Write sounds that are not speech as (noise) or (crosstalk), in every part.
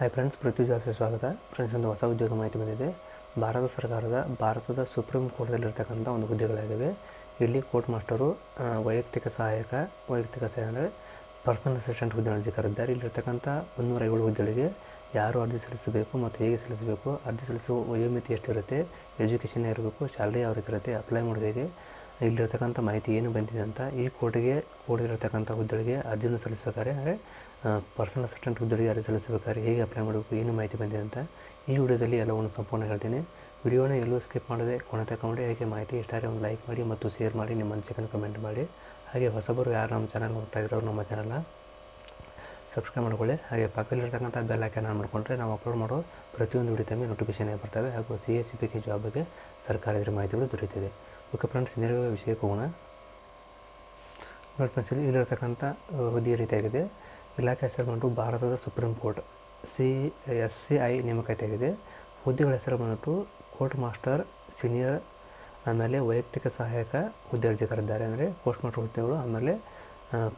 Hi friends ಪೃಥ್ವಿ ಜಾಬ್ಗೆ ಸ್ವಾಗತ. Friends ಒಂದು ಹೊಸ ಉದ್ಯೋಗ ಮಾಹಿತಿ ಬಂದಿದೆ. ಭಾರತ ಸರ್ಕಾರದ, ಭಾರತದ ಸುಪ್ರೀಂ ಕೋರ್ಟ್ದಲ್ಲಿರ್ತಕ್ಕಂಥ ಒಂದು ಹುದ್ದೆಗಳಾಗಿವೆ. ಇಲ್ಲಿ ಕೋರ್ಟ್ ಮಾಸ್ಟರು ವೈಯಕ್ತಿಕ ಸಹಾಯಕ, ವೈಯಕ್ತಿಕ ಸಹಾಯ ಅಂದರೆ ಪರ್ಸನಲ್ ಅಸಿಸ್ಟೆಂಟ್ ಹುದ್ದೆ ಅರ್ಜಿ ಕರೆದಿದ್ದಾರೆ ಇಲ್ಲಿರ್ತಕ್ಕಂಥ ಮುನ್ನೂರ ಏಳು ಹುದ್ದೆಗಳಿಗೆ ಯಾರು ಅರ್ಜಿ ಸಲ್ಲಿಸಬೇಕು ಮತ್ತು ಹೇಗೆ ಸಲ್ಲಿಸಬೇಕು, ಅರ್ಜಿ ಸಲ್ಲಿಸುವ ವಯೋಮಿತಿ ಎಷ್ಟಿರುತ್ತೆ ಎಜುಕೇಷನ್ ಇರಬೇಕು ಸ್ಯಾಲ್ರಿ ಯಾವ ರೀತಿ ಇರುತ್ತೆ ಅಪ್ಲೈ ಮಾಡೋದು ಹೇಗೆ ಇಲ್ಲಿರ್ತಕ್ಕಂಥ ಮಾಹಿತಿ ಏನು ಬಂದಿದೆ ಅಂತ ಈ ಕೋರ್ಟಿಗೆ ಕೋರ್ಟಿರತಕ್ಕಂಥ ಹುದ್ದೆಗಳಿಗೆ ಅರ್ಜಿಯನ್ನು ಸಲ್ಲಿಸಬೇಕಾದ್ರೆ ಅಂದರೆ ಪರ್ಸನಲ್ ಅಸಿಸ್ಟೆಂಟ್ ಹುದ್ದೆಗಳಿಗೆ ಅರ್ಜಿ ಸಲ್ಲಿಸಬೇಕಾದ್ರೆ ಹೇಗೆ ಅಪ್ಲೈ ಮಾಡಬೇಕು, ಏನು ಮಾಹಿತಿ ಬಂದಿದೆ ಅಂತ ಈ ವಿಡಿಯೋದಲ್ಲಿ ಎಲ್ಲವನ್ನು ಸಂಪೂರ್ಣ ಹೇಳ್ತೀನಿ. ವಿಡಿಯೋನ ಎಲ್ಲೂ ಸ್ಕಿಪ್ ಮಾಡದೆ ಕೊನೆ ತಗೊಂಡು ಹೇಗೆ ಮಾಹಿತಿ ಇಷ್ಟಾರೆ ಒಂದು ಲೈಕ್ ಮಾಡಿ ಮತ್ತು ಶೇರ್ ಮಾಡಿ, ನಿಮ್ಮ ಅನಿಸಿಕೆಯನ್ನು ಕಮೆಂಟ್ ಮಾಡಿ. ಹಾಗೆ ಹೊಸಬರು ಯಾರು ನಮ್ಮ ಚಾನಲ್ ನೋಡ್ತಾ ಇರೋರು ನಮ್ಮ ಚಾನಲ್ನ ಸಬ್ಸ್ಕ್ರೈಬ್ ಮಾಡ್ಕೊಳ್ಳಿ. ಹಾಗೆ ಪಕ್ಕದಲ್ಲಿರ್ತಕ್ಕಂಥ ಬೆಲ್ ಆನ್ ಮಾಡಿಕೊಂಡ್ರೆ ನಾವು ಅಪ್ಲೋಡ್ ಮಾಡೋ ಪ್ರತಿಯೊಂದು ವಿಡಿಯೋ ತಮಗೆ ನೋಟಿಫಿಕೇಶನ್ ಬರ್ತವೆ. ಹಾಗೂ C S C P K job ಬಗ್ಗೆ ಸರ್ಕಾರದ ಮಾಹಿತಿಗಳು ದೊರೆಯುತ್ತಿದೆ ಓಕೆ ಫ್ರೆಂಡ್ಸ್ ಇನ್ನೆರಡು ವಿಷಯಕ್ಕೆ ಹೋಗೋಣ ನೋಡಿ ಫ್ರೆಂಡ್ಸ್ ಇಲ್ಲಿ ಇಲ್ಲಿರ್ತಕ್ಕಂಥ ಹುದ್ದೆಯ ರೀತಿಯಾಗಿದೆ ಇಲಾಖೆ ಹೆಸರು ಬಂದು ಭಾರತದ supreme court C, S C I ನೇಮಕಾತಿಯಾಗಿದೆ ಹುದ್ದೆಗಳ ಹೆಸರು ಬಂದ್ಬಿಟ್ಟು ಕೋರ್ಟ್ ಮಾಸ್ಟರ್ ಸೀನಿಯರ್ ಆಮೇಲೆ ವೈಯಕ್ತಿಕ ಸಹಾಯಕ ಹುದ್ದೆ ಅರ್ಜಿ ಅಂದರೆ ಪೋಸ್ಟ್ ಮಾಸ್ಟರ್ ಹುದ್ದೆಗಳು, ಆಮೇಲೆ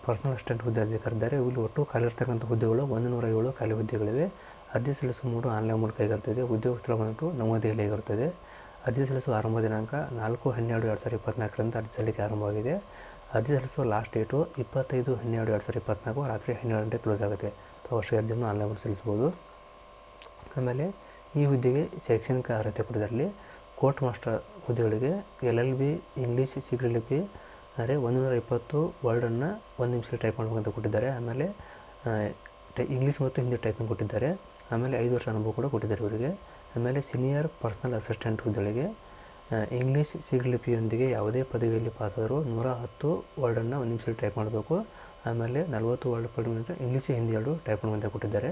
ಪರ್ಸನಲ್ ಅಸಿಸ್ಟೆಂಟ್ ಹುದ್ದೆ ಅರ್ಜಿ ಕರೆದಿದ್ದಾರೆ. ಇಲ್ಲಿ ಒಟ್ಟು ಖಾಲಿ ಇರ್ತಕ್ಕಂಥ ಹುದ್ದೆಗಳು ಒಂದು ನೂರ ಏಳು ಖಾಲಿ ಹುದ್ದೆಗಳಿವೆ. ಅರ್ಜಿ ಸಲ್ಲಿಸುವ ಮೂರು ಆನ್ಲೈನ್ ಮೂಲಕ ಆಗಿರ್ತದೆ ಉದ್ಯೋಗ ಸ್ಥಳ ಬಂದ್ಬಿಟ್ಟು ನವದೆಹಲಿ ಆಗಿರುತ್ತದೆ ಅರ್ಜಿ ಸಲ್ಲಿಸುವ ಆರಂಭ ದಿನಾಂಕ ನಾಲ್ಕು, ಹನ್ನೆರಡು, ಎರಡು ಸಾವಿರದ ಇಪ್ಪತ್ನಾಲ್ಕರಿಂದ ಅರ್ಜಿ ಸಲ್ಲಿಕೆ ಆರಂಭವಾಗಿದೆ. ಅರ್ಜಿ ಸಲ್ಲಿಸುವ ಲಾಸ್ಟ್ ಡೇಟು ಇಪ್ಪತ್ತೈದು, ಹನ್ನೆರಡು, ಎರಡು ಸಾವಿರದ ಇಪ್ಪತ್ನಾಲ್ಕು ರಾತ್ರಿ ಹನ್ನೆರಡು ಗಂಟೆ ಕ್ಲೋಸ್ ಆಗುತ್ತೆ. ಅಥವಾ ಅಷ್ಟು ಅರ್ಜಿಯನ್ನು ಆನ್ಲೈನ್ ಸಲ್ಲಿಸ್ಬೋದು ಆಮೇಲೆ ಈ ಹುದ್ದೆಗೆ ಶೈಕ್ಷಣಿಕ ಅರ್ಹತೆ ಪಡೆದಲ್ಲಿ ಕೋರ್ಟ್ ಮಾಸ್ಟರ್ ಹುದ್ದೆಗಳಿಗೆ ಎಲ್ ಎಲ್ ಬಿ ಇಂಗ್ಲೀಷ್ ಶೀಘ್ರಲಿಪಿ ಅಂದರೆ ಒಂದುನೂರ ಇಪ್ಪತ್ತು ವರ್ಡನ್ನು ಒಂದು ನಿಮಿಷ ಟೈಪ್ ಮಾಡಬೇಕಂತ ಕೊಟ್ಟಿದ್ದಾರೆ. ಆಮೇಲೆ ಟೈ ಇಂಗ್ಲೀಷ್ ಮತ್ತು ಹಿಂದಿ ಟೈಪಿಂಗ್ ಕೊಟ್ಟಿದ್ದಾರೆ. ಆಮೇಲೆ ಐದು ವರ್ಷ ಅನುಭವ ಕೂಡ ಕೊಟ್ಟಿದ್ದಾರೆ ಇವರಿಗೆ. ಆಮೇಲೆ ಸೀನಿಯರ್ ಪರ್ಸನಲ್ ಅಸಿಸ್ಟೆಂಟ್ ಹುದ್ದೆಗಳಿಗೆ ಇಂಗ್ಲೀಷ್ ಸಿಗ್ಲಿಪಿಯೊಂದಿಗೆ ಯಾವುದೇ ಪದವಿಯಲ್ಲಿ ಪಾಸಾದರೂ ನೂರ ಹತ್ತು ವರ್ಡನ್ನು ಒಂದು ನಿಮಿಷದಲ್ಲಿ ಟೈಪ್ ಮಾಡಬೇಕು. ಆಮೇಲೆ ನಲವತ್ತು word per minute English Hindi ಎರಡು ಟೈಪ್ ಮಾಡುವಂತೆ ಕೊಟ್ಟಿದ್ದಾರೆ.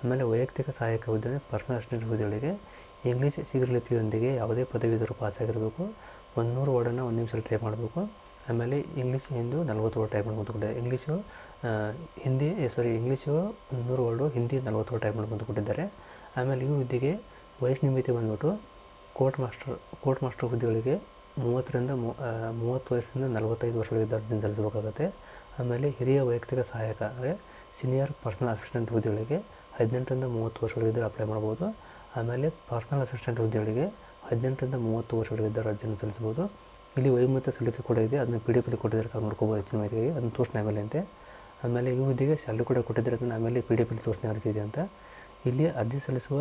ಆಮೇಲೆ ವೈಯಕ್ತಿಕ ಸಹಾಯಕ ಹುದ್ದೆ ಪರ್ಸನಲ್ ಅಸಿಸ್ಟೆಂಟ್ ಹುದ್ದೆಗಳಿಗೆ ಇಂಗ್ಲೀಷ್ ಸಿಗ್ಲಿಪಿಯೊಂದಿಗೆ ಯಾವುದೇ ಪದವೀಧರು ಪಾಸಾಗಿರಬೇಕು ಒಂದು ನೂರು ವರ್ಡನ್ನು ಒಂದು ನಿಮಿಷದಲ್ಲಿ ಟೈಪ್ ಮಾಡಬೇಕು. ಆಮೇಲೆ ಇಂಗ್ಲೀಷ್ ಹಿಂದಿ ನಲ್ವತ್ತು ವರ್ಡ್ ಟೈಪ್ ಮಾಡ್ಕೊಂಡು ಕೊಟ್ಟಿದ್ದಾರೆ. ಇಂಗ್ಲೀಷು ಹಿಂದಿ ಸಾರಿ ಇಂಗ್ಲೀಷು ನೂರು ವರ್ಡು ಹಿಂದಿ ನಲ್ವತ್ತು ವರ್ಡ್ ಟೈಪ್ ಮಾಡ್ಕೊಂಡು ಕೊಟ್ಟಿದ್ದಾರೆ. ಆಮೇಲೆ ಈ ಹುದ್ದೆಗೆ ವಯಸ್ಸು ಮಿತಿ ಬಂದ್ಬಿಟ್ಟು ಕೋರ್ಟ್ ಮಾಸ್ಟರ್ ಕೋರ್ಟ್ ಮಾಸ್ಟರ್ ಹುದ್ದೆಗಳಿಗೆ ಮೂವತ್ತರಿಂದ ಮೂವತ್ತು ವಯಸ್ಸಿಂದ ನಲವತ್ತೈದು ವರ್ಷಗಳಿಗೆ ಅರ್ಜಿ ಸಲ್ಲಿಸಬೇಕಾಗುತ್ತೆ. ಆಮೇಲೆ ಹಿರಿಯ ವೈಯಕ್ತಿಕ ಸಹಾಯಕ, ಅಂದರೆ ಸೀನಿಯರ್ ಪರ್ಸನಲ್ ಅಸಿಸ್ಟೆಂಟ್ ಹುದ್ದೆಗಳಿಗೆ ಹದಿನೆಂಟರಿಂದ ಮೂವತ್ತು ವರ್ಷಗಳಿದ್ದರೆ ಅಪ್ಲೈ ಮಾಡ್ಬೋದು. ಆಮೇಲೆ ಪರ್ಸನಲ್ ಅಸಿಸ್ಟೆಂಟ್ ಹುದ್ದೆಗಳಿಗೆ ಹದಿನೆಂಟರಿಂದ ಮೂವತ್ತು ವರ್ಷಗಳಿದ್ದರೆ ಅರ್ಜಿಯನ್ನು ಸಲ್ಲಿಸ್ಬೋದು ಇಲ್ಲಿ ವೈಮತ ಸಲ್ಲಿಕೆ ಕೂಡ ಇದೆ. ಅದನ್ನು ಪಿ ಡಿ ಎಫಲ್ಲಿ ಕೊಟ್ಟಿದ್ದಾರೆ. ತಾವು ನೋಡ್ಕೋಬೋದು ಹೆಚ್ಚಿನ ಮಾಹಿತಿಗೆ ಅದನ್ನು ತೋರಿಸ್ತೀನಿ ಆಮೇಲೆ ಅಂತೆ. ಆಮೇಲೆ ಈ ಹುದ್ದೆಗೆ ಸ್ಯಾಲ್ರಿ ಕೂಡ ಕೊಟ್ಟಿದ್ದಾರೆ. ಅದನ್ನು ಆಮೇಲೆ ಪಿ ಡಿ ಎಫಲ್ಲಿ ತೋರಿಸ್ತೀನಿ ಅರ್ಜಿ ಇದೆ ಅಂತ. ಇಲ್ಲಿ ಅರ್ಜಿ ಸಲ್ಲಿಸುವ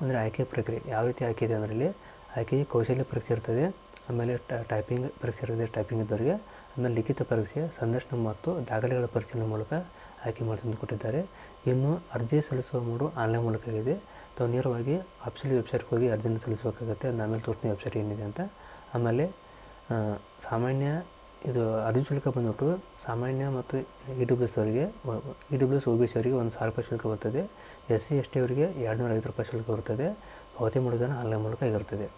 ಅಂದರೆ ಆಯ್ಕೆ ಪ್ರಕ್ರಿಯೆ, ಯಾವ ರೀತಿ ಆಯ್ಕೆ ಇದೆ ಅದರಲ್ಲಿ ಆಯ್ಕೆಗೆ ಕೌಶಲ್ಯ ಪರೀಕ್ಷೆ ಇರ್ತದೆ, ಆಮೇಲೆ ಟೈಪಿಂಗ್ ಪರೀಕ್ಷೆ ಇರ್ತದೆ ಟೈಪಿಂಗ್ ಇದ್ದವರಿಗೆ, ಆಮೇಲೆ ಲಿಖಿತ ಪರೀಕ್ಷೆ, ಸಂದರ್ಶನ ಮತ್ತು ದಾಖಲೆಗಳ ಪರಿಶೀಲನೆ ಮೂಲಕ ಆಯ್ಕೆ ಮಾಡಿಸಲು ಕೊಟ್ಟಿದ್ದಾರೆ. ಇನ್ನು ಅರ್ಜಿ ಸಲ್ಲಿಸುವ ಮೂಡು ಆನ್ಲೈನ್ ಮೂಲಕ ಇದೆ ತಾವು ನೇರವಾಗಿ ಆಫೀಸಲ್ಲಿ ವೆಬ್ಸೈಟ್ಗೆ ಹೋಗಿ ಅರ್ಜಿಯನ್ನು ಸಲ್ಲಿಸಬೇಕಾಗುತ್ತೆ. ಅದನ್ನ ಆಮೇಲೆ ತೋರಿಸ್ತೀನಿ ವೆಬ್ಸೈಟ್ ಏನಿದೆ ಅಂತ. ಆಮೇಲೆ ಸಾಮಾನ್ಯ ಇದು ಅರ್ಜಿ ಶುಲ್ಕ ಬಂದ್ಬಿಟ್ಟು ಸಾಮಾನ್ಯ ಮತ್ತು ಇ ಡಬ್ಲ್ಯೂ ಎಸ್ ಅವರಿಗೆ E W S O B C ಅವರಿಗೆ ಒಂದು ಸಾವಿರ ರೂಪಾಯಿ ಶುಲ್ಕ ಬರ್ತದೆ. ಎಸ್ ಸಿ ಎಸ್ ಟಿ ಅವರಿಗೆ ಎರಡುನೂರ ಐವತ್ತು ರೂಪಾಯಿ ಶುಲ್ಕ ಇರುತ್ತದೆ ಪಾವತಿ ಮಾಡೋದನ್ನು ಆನ್ಲೈನ್ ಮೂಲಕ ಆಗಿರ್ತದೆ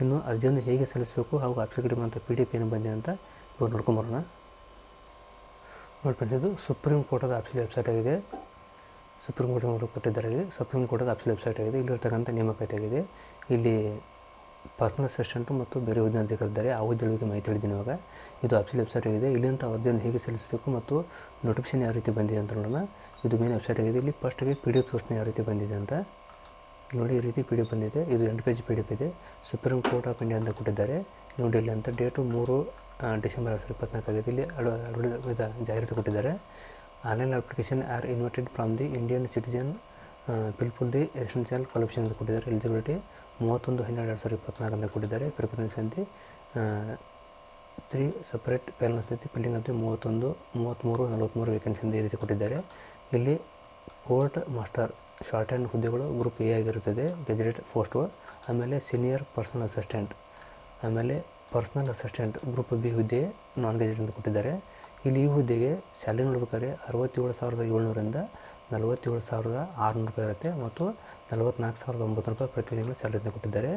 ಇನ್ನು ಅರ್ಜಿಯನ್ನು ಹೇಗೆ ಸಲ್ಲಿಸಬೇಕು ಹಾಗೂ ಆಫೀಸ್ಗೆ ಅಂತ ಪಿ ಡಿ ಪಿ ಏನು ಬಂದಿದೆ ಅಂತ ಇವಾಗ ನೋಡ್ಕೊಂಬರೋಣ ನೋಡಿ ಇದು ಸುಪ್ರೀಂ ಕೋರ್ಟದ ಆಫೀಸ್ ವೆಬ್ಸೈಟ್ ಆಗಿದೆ. ಸುಪ್ರೀಂ ಕೋರ್ಟ್ ಕೊಟ್ಟಿದ್ದಾರೆ. ಸುಪ್ರೀಂ ಕೋರ್ಟದ ಆಫೀಸ್ ವೆಬ್ಸೈಟ್ ಆಗಿದೆ. ಇಲ್ಲಿರ್ತಕ್ಕಂಥ ನೇಮಕಾತಿ ಆಗಿದೆ. ಇಲ್ಲಿ ಪರ್ಸನಲ್ ಅಸಿಸ್ಟೆಂಟು ಮತ್ತು ಬೇರೆ ಹುದ್ದೆ ಅಂತ ಕರೆದಿದ್ದಾರೆ ಆ ಬಗ್ಗೆ ಮಾಹಿತಿ ಹೇಳಿದ್ದೀನಿ ಇವಾಗ. ಇದು ಆಫೀಸ್ ವೆಬ್ಸೈಟ್ ಆಗಿದೆ. ಇಲ್ಲಿಂದ ಅರ್ಜಿಯನ್ನು ಹೇಗೆ ಸಲ್ಲಿಸಬೇಕು ಮತ್ತು ನೋಟಿಫಿಕೇಶನ್ ಯಾವ ರೀತಿ ಬಂದಿದೆ ಅಂತ ನೋಡೋಣ. ಇದು ಮೇನ್ ವೆಬ್ಸೈಟ್ ಆಗಿದೆ. ಇಲ್ಲಿ ಫಸ್ಟಿಗೆ ಪಿ ಡಿ ಎಫ್ ಸೋರ್ಸ್ನ ಯಾವ ರೀತಿ ಬಂದಿದೆ ಅಂತ ಇಲ್ಲಿ ನೋಡಿ, ಈ ರೀತಿ ಪಿ ಡಿ ಎಫ್ ಬಂದಿದೆ. ಇದು ಎಂಟು ಪೇಜ್ ಪಿ ಡಿ ಎಫ್ ಇದೆ. ಸುಪ್ರೀಂ ಕೋರ್ಟ್ ಆಫ್ ಇಂಡಿಯಾ ಅಂತ ಕೊಟ್ಟಿದ್ದಾರೆ. ನೋಡಿ ಇಲ್ಲಿ ಅಂತ ಡೇಟು ಮೂರು ಡಿಸೆಂಬರ್ ಎರಡು ಸಾವಿರದ ಇಲ್ಲಿ ಅಡ್ವ- ಅಡ್ವರ್ಟೈಸ್- ಜಾಹೀರಾತು ಕೊಟ್ಟಿದ್ದಾರೆ. Online application are invited from the Indian citizen fulfil the essential collection ಅಂತ ಕೊಟ್ಟಿದ್ದಾರೆ. ಎಲಿಜಿಬಿಲಿಟಿ ಮೂವತ್ತೊಂದು ಹನ್ನೆರಡು ಎರಡು ಸಾವಿರದ ಇಪ್ಪತ್ನಾಲ್ಕರಿಂದ ಕೊಟ್ಟಿದ್ದಾರೆ ಪ್ರಿಫರೆನ್ಸ್ ಅಂತ ತ್ರೀ ಸಪ್ರೇಟ್ ಪ್ಯಾನಲ್ ಸ್ಥಿತಿ ಫಿಲ್ಲಿಂಗ್ ಅಂತ ಮೂವತ್ತೊಂದು, ಮೂವತ್ತ್ಮೂರು, ನಲವತ್ತ್ಮೂರು ಅಂತ ಈ ರೀತಿ ಕೊಟ್ಟಿದ್ದಾರೆ. ಇಲ್ಲಿ ಕೋರ್ಟ್ ಮಾಸ್ಟರ್ ಶಾರ್ಟ್ ಹ್ಯಾಂಡ್ ಹುದ್ದೆಗಳು ಗ್ರೂಪ್ ಎ ಆಗಿರುತ್ತದೆ ಗೆಜೆಟೆಡ್ ಪೋಸ್ಟ್ ಆಮೇಲೆ ಸೀನಿಯರ್ ಪರ್ಸನಲ್ ಅಸಿಸ್ಟೆಂಟ್ ಆಮೇಲೆ ಪರ್ಸನಲ್ ಅಸಿಸ್ಟೆಂಟ್ ಗ್ರೂಪ್ ಬಿ ಹುದ್ದೆ ನಾನ್ ಗೆಜೆಟ್ ಅಂತ ಕೊಟ್ಟಿದ್ದಾರೆ. ಇಲ್ಲಿ ಈ ಹುದ್ದೆಗೆ ಸ್ಯಾಲರಿ ನೋಡ್ಬೇಕಾದ್ರೆ ಅರವತ್ತೇಳು ಸಾವಿರದ ಏಳ್ನೂರಿಂದ ನಲವತ್ತೇಳು ಸಾವಿರದ ಆರುನೂರು ರೂಪಾಯಿ ಇರುತ್ತೆ. ಮತ್ತು ನಲವತ್ನಾಲ್ಕು ಸಾವಿರದ ಒಂಬತ್ತು ರೂಪಾಯಿ ಪ್ರತಿ ತಿಂಗಳು ಸ್ಯಾಲರಿ ಕೊಟ್ಟಿದ್ದಾರೆ.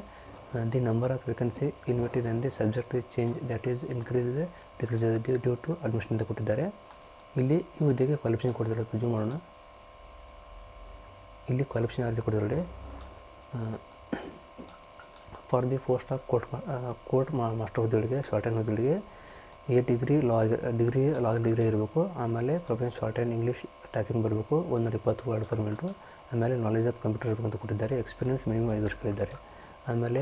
The number of vacancy invited and the subject change that is increase decrease due to admission ಅಂತ ಕೊಟ್ಟಿದ್ದಾರೆ. ಇಲ್ಲಿ ಈ ಹುದ್ದೆಗೆ ಕ್ವಾಲಿಫಿಕೇಷನ್ ಕೊಟ್ಟಿದ್ದಾರೆ ಜೂಮ್ ಮಾಡೋಣ. ಇಲ್ಲಿ ಕ್ವಾಲಿಫಿಕೇಷನ್ ಅರ್ಜಿ ಕೊಟ್ಟಿದ್ದಾರೆ for the post of court court master ಹುದ್ದೆಗಳಿಗೆ ಶಾರ್ಟ್ ಹ್ಯಾಂಡ್ ಹುದ್ದೆಗಳಿಗೆ A degree law degree law degree ಇರಬೇಕು. ಆಮೇಲೆ profession short and English typing ಬರಬೇಕು. ಒಂದೂರ ಇಪ್ಪತ್ತು ವರ್ಡ್ ಪರ್ಮೆಂಟು ಆಮೇಲೆ ನಾಲೆಜ್ ಆಫ್ ಕಂಪ್ಯೂಟರ್ ಇರಬೇಕು ಅಂತ ಕೊಟ್ಟಿದ್ದಾರೆ. ಎಕ್ಸ್ಪೀರಿಯನ್ಸ್ ಮಿನಿಮಮ್ ಐದು ವರ್ಷಗಳಿದ್ದಾರೆ ಆಮೇಲೆ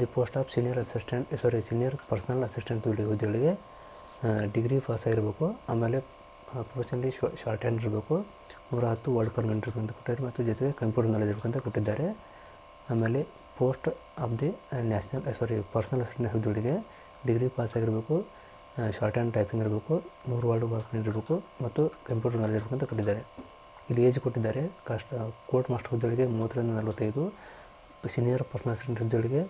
the post of senior assistant sorry senior personal assistant ಹುದ್ದೆಗಳಿಗೆ ಡಿಗ್ರಿ ಪಾಸ್ ಆಗಿರಬೇಕು. ಆಮೇಲೆ ಪ್ರೊಫೆಷನಲ್ಲಿ ಶಾರ್ಟ್ ಹ್ಯಾಂಡ್ ಇರಬೇಕು. ನೂರ ಹತ್ತು ವರ್ಡ್ ಪರ್ ಮಿನಿಟ್ ಅಂತ ಕೊಟ್ಟಿದ್ದಾರೆ. ಮತ್ತು ಜೊತೆಗೆ ಕಂಪ್ಯೂಟರ್ ನಾಲೆಜ್ ಇರಬೇಕು ಕೊಟ್ಟಿದ್ದಾರೆ. ಆಮೇಲೆ post of the national sorry personal assistant ಹುದ್ದೆಗಳಿಗೆ ಡಿಗ್ರಿ ಪಾಸ್ ಆಗಿರಬೇಕು. ಶಾರ್ಟ್ ಆ್ಯಂಡ್ ಟೈಪಿಂಗ್ ಇರಬೇಕು, ನೂರು ವರ್ಡ್ ಮಿನಿಟ್ ಇರಬೇಕು ಮತ್ತು ಕಂಪ್ಯೂಟರ್ ನಾಲೆಜ್ ಇರಬೇಕು ಅಂತ ಕೊಟ್ಟಿದ್ದಾರೆ. ಇಲ್ಲಿ ಏಜ್ ಕೊಟ್ಟಿದ್ದಾರೆ ಕಾಸ್ಟ್ ಕೋರ್ಟ್ ಮಾಸ್ಟರ್ ಹುದ್ದೆಗಳಿಗೆ ಮೂವತ್ತರಿಂದ ನಲವತ್ತೈದು ಸೀನಿಯರ್ ಪರ್ಸನಲ್ ಅಸಿಸ್ಟೆಂಟ್ ಹುದ್ದೆಗಳಿಗೆ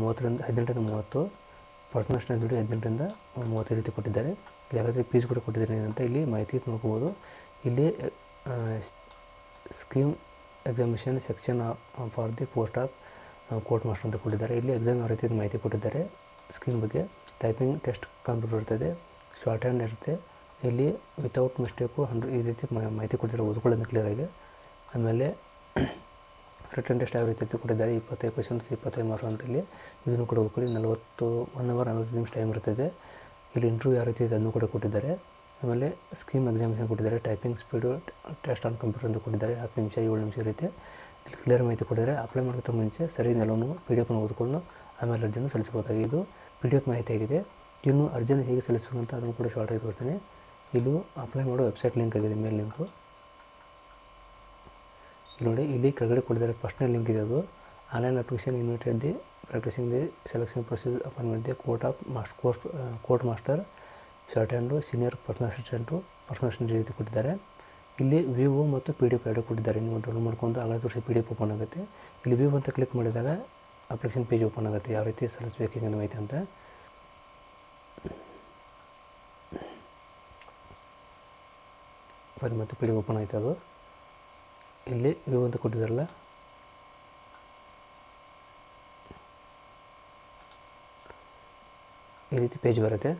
ಮೂವತ್ತರಿಂದ ಹದಿನೆಂಟರಿಂದ ಮೂವತ್ತು ಪರ್ಸನಲ್ ಅಸಿಸ್ಟೆಂಟ್ ಹುದ್ದೆಗೆ ಹದಿನೆಂಟರಿಂದ ಮೂವತ್ತೈದು ರೀತಿ ಕೊಟ್ಟಿದ್ದಾರೆ. ಯಾವುದೇ ಪೀಸ್ ಕೂಡ ಕೊಟ್ಟಿದ್ದಾರೆ ಅಂತ ಇಲ್ಲಿ ಮಾಹಿತಿ ನೋಡ್ಕೋಬೋದು. ಇಲ್ಲಿ scheme examination section for the post of court master ಅಂತ ಕೊಟ್ಟಿದ್ದಾರೆ. ಇಲ್ಲಿ ಎಕ್ಸಾಮ್ ಯಾವ ರೀತಿ ಮಾಹಿತಿ ಕೊಟ್ಟಿದ್ದಾರೆ ಸ್ಕೀಮ್ ಬಗ್ಗೆ. ಟೈಪಿಂಗ್ ಟೆಸ್ಟ್ ಕಂಪ್ಯೂಟರ್ ಇರ್ತದೆ ಶಾರ್ಟ್ ಹ್ಯಾಂಡ್ ಇರುತ್ತೆ. ಇಲ್ಲಿ ವಿತೌಟ್ ಮಿಸ್ಟೇಕು ಹಂಡ್ರೆ ಈ ರೀತಿ ಮಾಹಿತಿ ಕೊಟ್ಟಿದ್ದಾರೆ ಓದ್ಕೊಳ್ಳೋದು ಕ್ಲಿಯರಾಗಿ ಆಮೇಲೆ (clears throat) ರಿಟರ್ನ್ ಟೆಸ್ಟ್ ಯಾವ ರೀತಿ ಕೊಟ್ಟಿದ್ದಾರೆ, ಇಪ್ಪತ್ತೈದು ಕ್ವಶನ್ಸ್ ಇಪ್ಪತ್ತೈದು ಮಾರ್ಕ್ಸ್ ಅಂತ ಇಲ್ಲಿ ಇದನ್ನು ಕೂಡ ಓದ್ಕೊಳ್ಳಿ ನಲವತ್ತು ಒನ್ ಅವರ್ ನಲವತ್ತು ನಿಮಿಷ ಟೈಮ್ ಇರ್ತದೆ. ಇಲ್ಲಿ ಇಂಟರ್ವ್ಯೂ ಯಾವ ರೀತಿ ಇದೆ ಅದನ್ನು ಕೂಡ ಕೊಟ್ಟಿದ್ದಾರೆ. ಆಮೇಲೆ ಸ್ಕೀಮ್ ಎಕ್ಸಾಮಿಷನ್ ಕೊಟ್ಟಿದ್ದಾರೆ typing speed test on computer ಅಂತ ಕೊಟ್ಟಿದ್ದಾರೆ. ಹತ್ತು ನಿಮಿಷ, ಏಳು ನಿಮಿಷ ರೀತಿ ಇಲ್ಲಿ ಕ್ಲಿಯರ್ ಮಾಹಿತಿ ಕೊಟ್ಟಿದ್ದಾರೆ. ಅಪ್ಲೈ ಮಾಡೋಕ್ಕಿಂತ ಮುಂಚೆ ಸರಿ ನೆಲವನ್ನು ಪಿ ಡಿ ಎಫ್ನ ಓದ್ಕೊಂಡು ಆಮೇಲೆ ಅರ್ಜಿಯನ್ನು ಸಲ್ಲಿಸಬಹುದಾಗಿದೆ. ಇದು ಪಿ ಎಫ್ ಮಾಹಿತಿ ಆಗಿದೆ ಇನ್ನು ಅರ್ಜಿಯನ್ನು ಹೇಗೆ ಸಲ್ಲಿಸಬೇಕು ಅಂತ ಅದನ್ನು ಕೂಡ ಶಾರ್ಟಾಗಿ ತೋರಿಸ್ತೇನೆ. ಇದು ಅಪ್ಲೈ ಮಾಡೋ ವೆಬ್ಸೈಟ್ ಲಿಂಕ್ ಆಗಿದೆ ಮೇಲ್ ಲಿಂಕು ನೋಡಿ, ಇಲ್ಲಿ ಕೆಳಗಡೆ ಕೊಟ್ಟಿದ್ದಾರೆ ಪರ್ಸ್ನಲ್ ಲಿಂಕ್ ಇದೆ ಅದು. Online application invited the practicing the selection process appointment the court of mast court court master shorthand senior personal assistant personal assistant ರೀತಿ ಕೊಟ್ಟಿದ್ದಾರೆ. ಇಲ್ಲಿ ವಿವೋ ಮತ್ತು ಪಿ ಡಿ ಎಫ್ ಎರಡು ಕೊಟ್ಟಿದ್ದಾರೆ. ನೀವು ಡೌನ್ಲೋಡ್ ಮಾಡ್ಕೊಂಡು ಆಗಲೇ ತೋರಿಸಿ ಪಿ ಡಿ ಎಫ್ ಓಪನ್ ಆಗುತ್ತೆ. ಇಲ್ಲಿ ವಿವೋ ಅಂತ ಕ್ಲಿಕ್ ಮಾಡಿದಾಗ ಅಪ್ಲಿಕೇಶನ್ ಪೇಜ್ ಓಪನ್ ಆಗುತ್ತೆ, ಯಾವ ರೀತಿ ಸಲ್ಲಿಸಬೇಕು, ಹಿಂಗೆ ಮಾಹಿತಿ ಅಂತ. ಸರಿ ಮತ್ತು ಪಿ ಡಿ ಓಪನ್ ಆಯಿತು ಅದು. ಇಲ್ಲಿ ವ್ಯೂ ಅಂತ ಕೊಟ್ಟಿದ್ದಾರಲ್ಲ. ಈ ರೀತಿ ಪೇಜ್ ಬರುತ್ತೆ.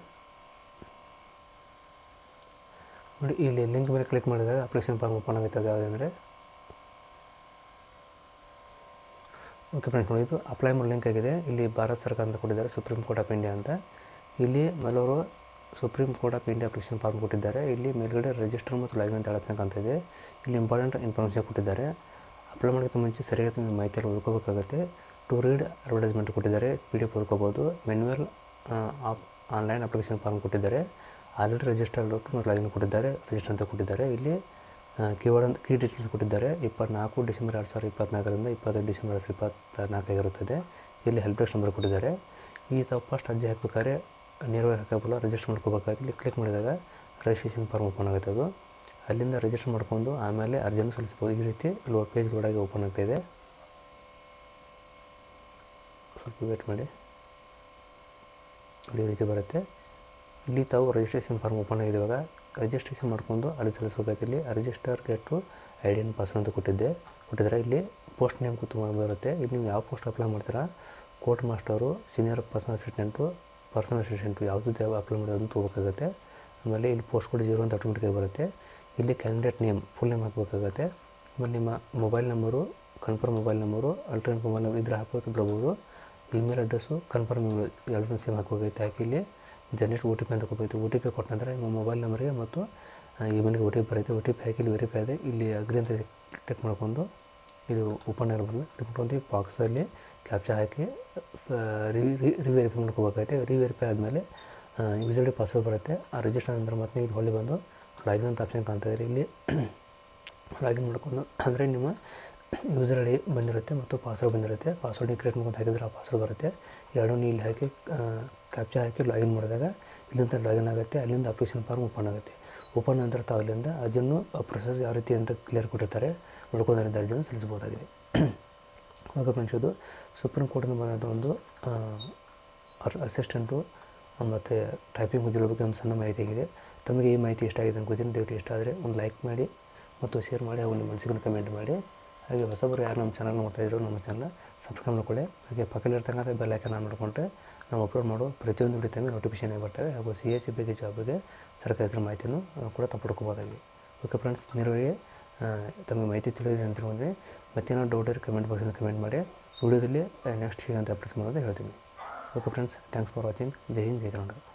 ನೋಡಿ, ಇಲ್ಲಿ ಲಿಂಕ್ ಮೇಲೆ ಕ್ಲಿಕ್ ಮಾಡಿದಾಗ ಅಪ್ಲಿಕೇಶನ್ ಫಾರ್ಮ್ ಓಪನ್ ಆಗುತ್ತೆ ಅದು ಯಾವುದಂದರೆ ಓಕೆ ಫ್ರೆಂಡ್ಸ್ ನೋಡಿ, ಇದು ಅಪ್ಲೈ ಮಾಡೋ ಲಿಂಕ್ ಆಗಿದೆ. ಇಲ್ಲಿ ಭಾರತ ಸರ್ಕಾರ ಅಂತ ಕೊಟ್ಟಿದ್ದಾರೆ ಸುಪ್ರೀಂ ಕೋರ್ಟ್ ಆಫ್ ಇಂಡಿಯಾ ಅಂತ. ಇಲ್ಲಿ ಮೇಲವರು supreme court of India application form ಕೊಟ್ಟಿದ್ದಾರೆ. ಇಲ್ಲಿ ಮೇಲ್ಗಡೆ ರಿಜಿಸ್ಟರ್ ಮತ್ತು ಲಾಗಿನ್ ಅಂತ ಹೇಳಬೇಕಂತ ಇದೆ. ಇಲ್ಲಿ ಇಂಪಾರ್ಟೆಂಟ್ ಇನ್ಫಾರ್ಮೇಷನ್ ಕೊಟ್ಟಿದ್ದಾರೆ. ಅಪ್ಲೈ ಮಾಡೋಕ್ಕೆ ಮುಂಚೆ ಸರಿಯಾದ ಮಾಹಿತಿ ಎಲ್ಲ ಓದ್ಕೋಬೇಕಾಗುತ್ತೆ ಟು ರೀಡ್ ಅಡ್ವರ್ಟೈಸ್ಮೆಂಟ್ ಕೊಟ್ಟಿದ್ದಾರೆ P D F ಓದ್ಕೋಬೋದು manual of online application form ಕೊಟ್ಟಿದ್ದಾರೆ. ಆಲ್ರೆಡಿ ರಿಜಿಸ್ಟರ್ ಡಾಕ್ಟರ್ ಮತ್ತು ಲಾಗಿನ್ ಕೊಟ್ಟಿದ್ದಾರೆ ರಿಜಿಸ್ಟರ್ ಅಂತ ಕೊಟ್ಟಿದ್ದಾರೆ. ಇಲ್ಲಿ ಕೀವರ್ಡ್ ಅಂತ ಕೀ ಡೀಟೇಲ್ಸ್ ಕೊಟ್ಟಿದ್ದಾರೆ. ಇಪ್ಪತ್ನಾಲ್ಕು ಡಿಸೆಂಬರ್ ಎರಡು ಸಾವಿರದ ಇಪ್ಪತ್ನಾಲ್ಕರಿಂದ ಇಪ್ಪತ್ತೈದು ಡಿಸೆಂಬರ್ ಎರಡು ಸಾವಿರದ ಇಪ್ಪತ್ನಾಲ್ಕಾಗಿರುತ್ತದೆ ಇಲ್ಲಿ ಹೆಲ್ಪ್ ಡೆಸ್ಕ್ ನಂಬರ್ ಕೊಟ್ಟಿದ್ದಾರೆ. ಈ ತಾವು ಫಸ್ಟ್ ಅರ್ಜಿ ಹಾಕಬೇಕಾದ್ರೆ ನೇರವಾಗಿ ಹಾಕೋಬಲ್ಲ ರಿಜಿಸ್ಟರ್ ಮಾಡ್ಕೋಬೇಕಾಗಿ ಇಲ್ಲಿ ಕ್ಲಿಕ್ ಮಾಡಿದಾಗ ರಿಜಿಸ್ಟ್ರೇಷನ್ ಫಾರ್ಮ್ ಓಪನ್ ಆಗುತ್ತೆ ಅದು. ಅಲ್ಲಿಂದ ರಿಜಿಸ್ಟರ್ ಮಾಡ್ಕೊಂಡು ಆಮೇಲೆ ಅರ್ಜಿಯನ್ನು ಸಲ್ಲಿಸ್ಬೋದು ಈ ರೀತಿ ಲೋ ಪೇಜ್ ಲೋಡಾಗಿ ಓಪನ್ ಆಗ್ತಾಯಿದೆ ಸ್ವಲ್ಪ ವೇಟ್ ಮಾಡಿ. ಈ ರೀತಿ ಬರುತ್ತೆ. ಇಲ್ಲಿ ತಾವು ರಿಜಿಸ್ಟ್ರೇಷನ್ ಫಾರ್ಮ್ ಓಪನ್ ಆಗಿದೆ ಇವಾಗ ರಿಜಿಸ್ಟ್ರೇಷನ್ ಮಾಡ್ಕೊಂಡು ಅರ್ಜಿ ಸಲ್ಲಿಸ್ಬೇಕಾಗುತ್ತೆ ಇಲ್ಲಿ register get I D password ಅಂತ ಕೊಟ್ಟಿದ್ದೆ. ಕೊಟ್ಟಿದ್ರೆ ಇಲ್ಲಿ ಪೋಸ್ಟ್ ನೇಮ್ ಕೂತು ಬರುತ್ತೆ. ಇಲ್ಲಿ ನೀವು ಯಾವ ಪೋಸ್ಟ್ ಅಪ್ಲೈ ಮಾಡ್ತೀರಾ? Court master senior personal assistant personal assistant ಯಾವುದು ಯಾವ ಅಪ್ಲೈ ಮಾಡೋದನ್ನು ತೊಗೋಬೇಕಾಗುತ್ತೆ. ಆಮೇಲೆ ಇಲ್ಲಿ ಪೋಸ್ಟ್ ಕೋಡ್ ಜೀರೋ ಅಂತ ಆಟೋಮೆಟಿಕಾಗಿ ಬರುತ್ತೆ. ಇಲ್ಲಿ ಕ್ಯಾಂಡಿಡೇಟ್ ನೇಮ್ ಫುಲ್ ನೇಮ್ ಹಾಕಬೇಕಾಗುತ್ತೆ. ಆಮೇಲೆ ನಿಮ್ಮ mobile number confirm mobile number alternate mobile number ಇದ್ರೆ ಹಾಕೋದು ಬಿಡ್ಬೋದು ಇಮೇಲ್ ಅಡ್ರೆಸ್ಸು ಕನ್ಫರ್ಮ್ ಎರಡನ್ನೂ ಸೇಮ್ ಹಾಕಬೇಕಾಗುತ್ತೆ. ಹಾಕಿ ಇಲ್ಲಿ? ಜನರೇಟ್ ಓ ಟಿ ಪಿ ಅಂತ ಕೊಡ್ಬೇಕು. ಓ ಟಿ ಪಿ ಕೊಟ್ಟ ನಂತರ ನಿಮ್ಮ ಮೊಬೈಲ್ ನಂಬರ್ಗೆ ಮತ್ತು ಇಮೇಲ್ಗೆ ಓ ಟಿ ಪಿ ಬರುತ್ತೆ. ಓ ಟಿ ಪಿ ಹಾಕಿ ಇಲ್ಲಿ ವೆರಿಫೈ ಆಗಿದೆ ಇಲ್ಲಿ ಅಗ್ರಿ ಅಂತ ಕ್ಲಿಕ್ ಮಾಡ್ಕೊಂಡು ಇದು ಓಪನ್ ಆಗಿರ್ಬೋದು ಕ್ಲಿಕ್ ಬಾಕ್ಸಲ್ಲಿ ಕ್ಯಾಪ್ಚಾ ಹಾಕಿ ರಿವೆರಿಫೈ ಮಾಡ್ಕೋಬೇಕಾಗುತ್ತೆ. ರಿವೆರಿಫೈ ಆದಮೇಲೆ ಯೂಸರ್ ಡಿ ಪಾಸ್ವರ್ಡ್ ಬರುತ್ತೆ. ಆ ರಿಜಿಸ್ಟರ್ ನಂತರ ಮತ್ತೆ ಇಲ್ಲಿ ಹೊಳ್ಳಿ ಬಂದು ಲಾಗಿನ್ ಅಂತ ಆಪ್ಷನ್ ಕಾಣ್ತಾ ಇದ್ದಾರೆ ಇಲ್ಲಿ (clears throat) ಲಾಗಿನ್ ಮಾಡ್ಕೊಂಡು ಅಂದರೆ ನಿಮ್ಮ ಯೂಸರ್ ಐ ಡಿ ಬಂದಿರುತ್ತೆ ಮತ್ತು ಪಾಸ್ವರ್ಡ್ ಬಂದಿರುತ್ತೆ. ಪಾಸ್ವರ್ಡ್ ಕ್ರಿಯೇಟ್ ಮಾಡ್ಕೊಂಡು ಹಾಕಿದ್ರೆ ಆ ಪಾಸ್ವರ್ಡ್ ಬರುತ್ತೆ. ಎರಡೂ ಇಲ್ಲಿ ಹಾಕಿ ಕ್ಯಾಪ್ಚಾ ಹಾಕಿ ಲಾಗಿನ್ ಮಾಡಿದಾಗ ಇಲ್ಲಿಂದ ಲಾಗಿನ್ ಆಗುತ್ತೆ, ಅಲ್ಲಿಂದ ಅಪ್ಲಿಕೇಶನ್ ಫಾರ್ಮ್ ಓಪನ್ ಆಗುತ್ತೆ. ಓಪನ್ ನಂತರ ತಾವು ಅಲ್ಲಿಂದ ಅದನ್ನು ಪ್ರೊಸೆಸ್ ಯಾವ ರೀತಿ ಅಂತ ಕ್ಲಿಯರ್ ಕೊಟ್ಟಿರ್ತಾರೆ ನೋಡ್ಕೊಂಡ್ರಿಂದ ಅರ್ಜಿಯನ್ನು ಸಲ್ಲಿಸಬಹುದಾಗಿದೆ. (coughs) ಆಗ ಫ್ರೆಂಡ್ಸ್ ಇದು ಸುಪ್ರೀಂ ಕೋರ್ಟಿಂದ ಬಂದಂಥ ಒಂದು ಅಸಿಸ್ಟೆಂಟು ಮತ್ತು ಟೈಪಿಂಗ್ ಮುದ್ದಿರೋ ಬಗ್ಗೆ ಒಂದು ಸಣ್ಣ ಮಾಹಿತಿ ಆಗಿದೆ. ತಮಗೆ ಈ ಮಾಹಿತಿ ಇಷ್ಟ ಆಗಿದೆ ಗೊತ್ತಿನ ದಯವಿಟ್ಟು ಇಷ್ಟ ಆದರೆ ಒಂದು ಲೈಕ್ ಮಾಡಿ ಮತ್ತು ಶೇರ್ ಮಾಡಿ ಹಾಗೂ ನಿಮ್ಮ ಮನಸ್ಸಿಗೆ ಕಮೆಂಟ್ ಮಾಡಿ. ಹಾಗೆ ಹೊಸಬರು ಯಾರು ನಮ್ಮ ಚಾನಲ್ ನೋಡ್ತಾ ಇದ್ರು ನಮ್ಮ ಚಾನಲ್ ಸಬ್ಸ್ಕ್ರೈಬ್ ಮಾಡ್ಕೊಳ್ಳಿ. ಹಾಗೆ ಪಕ್ಕದಲ್ಲಿರ್ತಕ್ಕಂಥ ಬೆಲ್ ಐಕನ್ ಆನ್ ಮಾಡಿಕೊಂಡ್ರೆ ನಾವು ಅಪ್ಲೋಡ್ ಮಾಡೋ ಪ್ರತಿಯೊಂದು ವಿಡಿಯೋ ನೋಟಿಫಿಕೇಷನ್ ನೋಟಿಫಿಕೇಶನ್ ಬರ್ತವೆ ಹಾಗೂ ಸಿ ಎಸ್ ಸಿ ಬಗ್ಗೆ ಜಾಬ್ಗೆ ಸರ್ಕಾರದ ಮಾಹಿತಿಯನ್ನು ಕೂಡ ತಪ್ಪಡ್ಕೋಬೋದಾಗಿ ಓಕೆ ಫ್ರೆಂಡ್ಸ್ ನೇರವಾಗಿ ತಮಗೆ ಮಾಹಿತಿ ತಿಳಿದಿದೆ ಅಂತ ತಿಳ್ಕೊಂಡ್ರೆ ಮತ್ತೇನೋ ಡೌಟ್ ಇರೋ ಕಮೆಂಟ್ ಬಾಕ್ಸಲ್ಲಿ ಕಮೆಂಟ್ ಮಾಡಿ. ವಿಡಿಯೋದಲ್ಲಿ ನೆಕ್ಸ್ಟ್ ಹೇಗಂತ ಅಪ್ಲೋಡ್ ಮಾಡೋದು ಹೇಳ್ತೀನಿ. Okay friends thanks for watching Jai Hind, Jai Karnataka